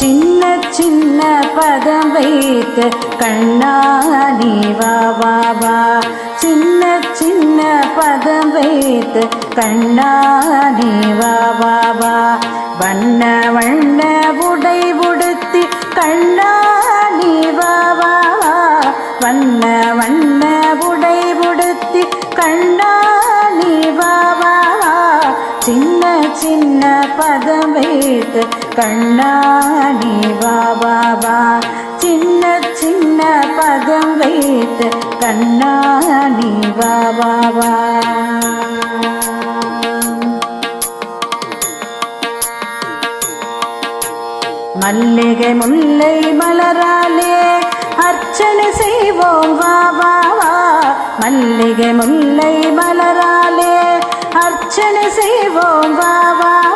சின்ன சின்ன பதம் வைத்து கண்ணாடி வா வா வா. சின்ன சின்ன பதம் வைத்து கண்ணாடி வா வா வா. வண்ண வண்ண உடை உடுத்தி கண்ணாடி வா வா. வா வண்ண வண்ண உடை உடுத்தி கண்ணாடி வா வா வா. சின்ன சின்ன பதம் வைத்து கண்ணாடி வா வா வா. சின்ன சின்ன பதம் கண்ணாடி வா. மல்லிகை முல்லை மலராலே அர்ச்சனை செய்வோம் வா வா வா. மல்லிகை முல்லை மலராலே செய்வோம் வா